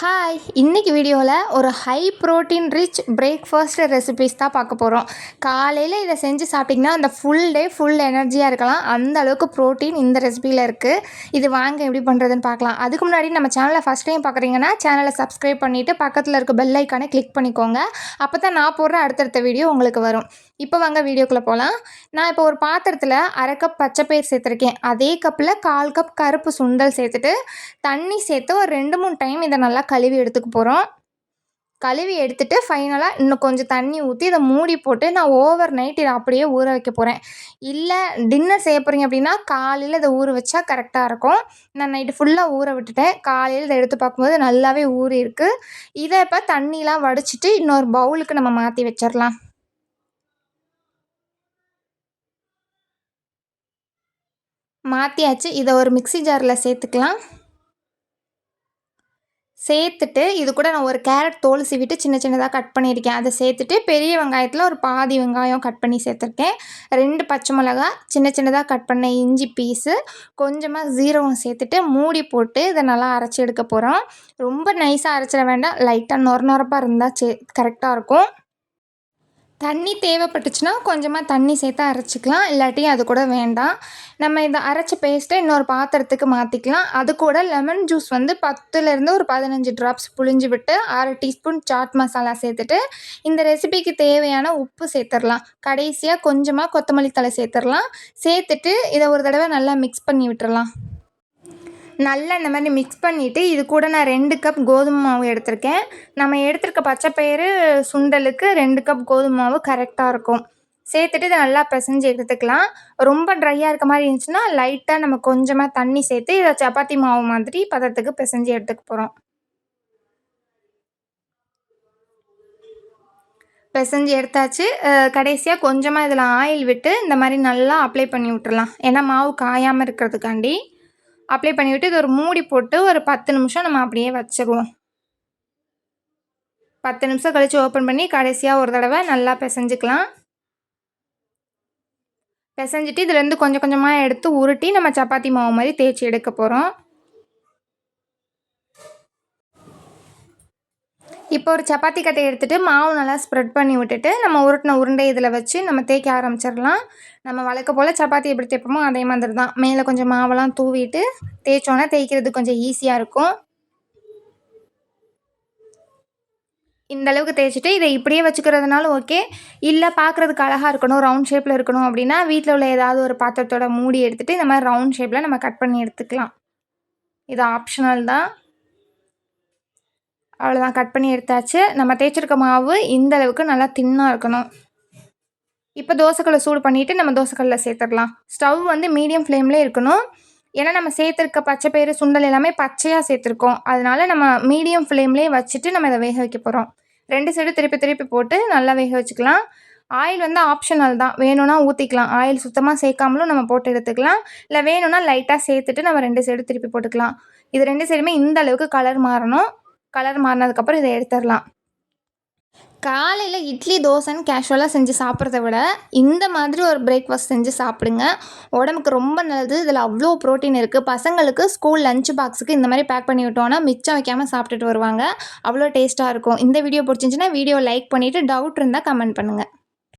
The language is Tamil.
ஹாய் இன்றைக்கி வீடியோவில் ஒரு high protein rich breakfast recipes தான் பார்க்க போகிறோம் காலையில் இதை செஞ்சு சாப்பிட்டிங்கன்னா அந்த ஃபுல் டே ஃபுல் எனர்ஜியாக இருக்கலாம். அந்த அளவுக்கு ப்ரோட்டீன் இந்த ரெசிபியில் இருக்குது இது வாங்க எப்படி பண்ணுறதுன்னு பார்க்கலாம். அதுக்கு முன்னாடி நம்ம சேனலை ஃபஸ்ட் டைம் பார்க்குறீங்கன்னா சேனலை சப்ஸ்கிரைப் பண்ணிவிட்டு பக்கத்தில் இருக்க பெல் ஐக்கானை கிளிக் பண்ணிக்கோங்க. அப்போ தான் நான் போடுற அடுத்தடுத்த வீடியோ உங்களுக்கு வரும். இப்போ வாங்க வீடியோக்குள்ளே போகலாம் நான் இப்போ ஒரு பாத்திரத்தில் அரை கப் பச்சைப்பயிர் சேர்த்துருக்கேன். அதே கப்பில் கால் கப் கருப்பு சுண்டல் சேர்த்துட்டு தண்ணி சேர்த்து ஒரு ரெண்டு மூணு டைம் இதை நல்லா கழுவி எடுத்துக்க போகிறோம் கழுவி எடுத்துகிட்டு ஃபைனலாக இன்னும் கொஞ்சம் தண்ணி ஊற்றி இதை மூடி போட்டு நான் ஓவர் நைட் இதை அப்படியே ஊற வைக்க போகிறேன் இல்லை டின்னர் செய்ய போகிறீங்க அப்படின்னா காலையில் இதை ஊற வச்சா கரெக்டாக இருக்கும். நான் நைட்டு ஃபுல்லாக ஊற விட்டுட்டேன். காலையில் இதை எடுத்து பார்க்கும்போது நல்லாவே ஊறி இருக்குது இதை இப்போ தண்ணிலாம் வடிச்சிட்டு இன்னொரு பவுலுக்கு நம்ம மாற்றி வச்சிடலாம். மாற்றியாச்சு இதை ஒரு மிக்சி ஜாரில் சேர்த்துக்கலாம். சேர்த்துட்டு இது கூட நான் ஒரு கேரட் தோல் சீவிட்டு சின்ன சின்னதாக கட் பண்ணியிருக்கேன். அதை சேர்த்துட்டு பெரிய வெங்காயத்தில் ஒரு பாதி வெங்காயம் கட் பண்ணி சேர்த்துருக்கேன். ரெண்டு பச்சை மிளகா சின்ன சின்னதாக கட் பண்ண இஞ்சி பீஸு கொஞ்சமாக ஜீரகம் சேர்த்துட்டு மூடி போட்டு இதை நல்லா அரைச்சி எடுக்க போகிறோம் ரொம்ப நைஸாக அரைச்சிட வேண்டாம். லைட்டாக நொர நொரப்பாக இருந்தால் சே கரெக்டாக இருக்கும். தண்ணி தேவைப்பட்டுச்சுன்னா கொஞ்சமாக தண்ணி சேர்த்து அரைச்சிக்கலாம். இல்லாட்டி அது கூட வேண்டாம். நம்ம இதை அரைச்ச பேஸ்ட்டை இன்னொரு பாத்திரத்துக்கு மாற்றிக்கலாம் அது கூட லெமன் ஜூஸ் வந்து பத்துலேருந்து ஒரு பதினஞ்சு ட்ராப்ஸ் புழிஞ்சு விட்டு அரை டீஸ்பூன் சாட் மசாலா சேர்த்துட்டு இந்த ரெசிபிக்கு தேவையான உப்பு சேர்த்துடலாம். கடைசியாக கொஞ்சமாக கொத்தமல்லி தலை சேர்த்துடலாம். சேர்த்துட்டு இதை ஒரு தடவை நல்லா மிக்ஸ் பண்ணி விட்டுறலாம். நல்லா இந்த மாதிரி மிக்ஸ் பண்ணிவிட்டு இது கூட நான் ரெண்டு கப் கோதுமை மாவு எடுத்திருக்கேன். நம்ம எடுத்திருக்க பச்சைப்பயிறு சுண்டலுக்கு ரெண்டு கப் கோதுமை மாவு கரெக்டாக இருக்கும். சேர்த்துட்டு இதை நல்லா பிசைஞ்சு எடுத்துக்கலாம். ரொம்ப ட்ரையாக இருக்க மாதிரி இருந்துச்சுன்னா லைட்டாக நம்ம கொஞ்சமாக தண்ணி சேர்த்து இதை சப்பாத்தி மாவு மாதிரி பதத்துக்கு பிசைஞ்சு எடுத்துக்க போகிறோம் பிசைஞ்சு எடுத்தாச்சு. கடைசியாக கொஞ்சமாக இதில் ஆயில் விட்டு இந்த மாதிரி நல்லா அப்ளை பண்ணி விட்டுறலாம். ஏன்னா மாவு காயாமல் இருக்கிறதுக்காண்டி. அப்ளை பண்ணிவிட்டு இது ஒரு மூடி போட்டு ஒரு பத்து நிமிஷம் நம்ம அப்படியே வச்சுருவோம். பத்து நிமிஷம் கழித்து ஓப்பன் பண்ணி கடைசியாக ஒரு தடவை நல்லா பிசைஞ்சிக்கலாம். பிசைஞ்சிட்டு இதுலேருந்து கொஞ்சம் கொஞ்சமாக எடுத்து உருட்டி நம்ம சப்பாத்தி மாவு மாதிரி தேய்ச்சி எடுக்க போகிறோம் இப்போ ஒரு சப்பாத்தி கட்டை எடுத்துகிட்டு மாவு நல்லா ஸ்ப்ரெட் பண்ணி விட்டுட்டு நம்ம உருட்டின உருண்டை இதில் வச்சு நம்ம தேய்க்க ஆரம்பிச்சிடலாம். நம்ம வழக்க போல் சப்பாத்தி எப்படி தேய்ப்போமோ அதே மாதிரி தான். மேலே கொஞ்சம் மாவெல்லாம் தூவிட்டு தேய்ச்சோன்னா தேய்க்கிறது கொஞ்சம் ஈஸியாக இருக்கும். இந்த அளவுக்கு தேய்ச்சிட்டு இதை இப்படியே வச்சுக்கிறதுனாலும் ஓகே இல்லை பார்க்குறதுக்கு அழகாக இருக்கணும் ரவுண்ட் ஷேப்பில் இருக்கணும் அப்படின்னா வீட்டில் உள்ள ஏதாவது ஒரு பாத்திரத்தோட மூடி எடுத்துகிட்டு இந்த மாதிரி ரவுண்ட் ஷேப்பில் நம்ம கட் பண்ணி எடுத்துக்கலாம். இது ஆப்ஷனல் தான். அவ்வளோதான் கட் பண்ணி எடுத்தாச்சு. நம்ம தேய்ச்சிருக்க மாவு இந்த அளவுக்கு நல்லா தின்னாக இருக்கணும். இப்போ தோசைக்கல்லை சூடு பண்ணிவிட்டு நம்ம தோசைக்கல்லில் சேர்த்துடலாம். ஸ்டவ் வந்து மீடியம் ஃப்ளேம்லேயே இருக்கணும். ஏன்னா நம்ம சேர்த்துருக்க பச்சை பயிறு சுண்டல் எல்லாமே பச்சையாக சேர்த்துருக்கோம். அதனால நம்ம மீடியம் ஃப்ளேம்லேயே வச்சுட்டு நம்ம இதை வேக வைக்க போகிறோம் ரெண்டு சைடு திருப்பி திருப்பி போட்டு நல்லா வேக வச்சுக்கலாம். ஆயில் வந்து ஆப்ஷனல் தான். வேணும்னா ஊற்றிக்கலாம் ஆயில் சுத்தமாக சேர்க்காமலும் நம்ம போட்டு எடுத்துக்கலாம். இல்லை வேணும்னா லைட்டாக சேர்த்துட்டு நம்ம ரெண்டு சைடு திருப்பி போட்டுக்கலாம். இது ரெண்டு சைடுமே இந்த அளவுக்கு கலர் மாறணும். கலர் மாறினதுக்கப்புறம் இதை எடுத்துடலாம். காலையில் இட்லி தோசைன்னு கேஷுவலாக செஞ்சு சாப்பிட்றத விட இந்த மாதிரி ஒரு பிரேக்ஃபாஸ்ட் செஞ்சு சாப்பிடுங்க. உடம்புக்கு ரொம்ப நல்லது. இதில் அவ்வளோ ப்ரோட்டீன் இருக்குது பசங்களுக்கு ஸ்கூல் லஞ்ச் பாக்ஸுக்கு இந்த மாதிரி பேக் பண்ணி விட்டோன்னா மிச்சம் வைக்காமல் சாப்பிட்டுட்டு வருவாங்க. அவ்வளோ டேஸ்ட்டாக இருக்கும். இந்த வீடியோ பிடிச்சிருந்துச்சின்னா வீடியோ லைக் பண்ணிவிட்டு டவுட் இருந்தால் கமெண்ட் பண்ணுங்கள்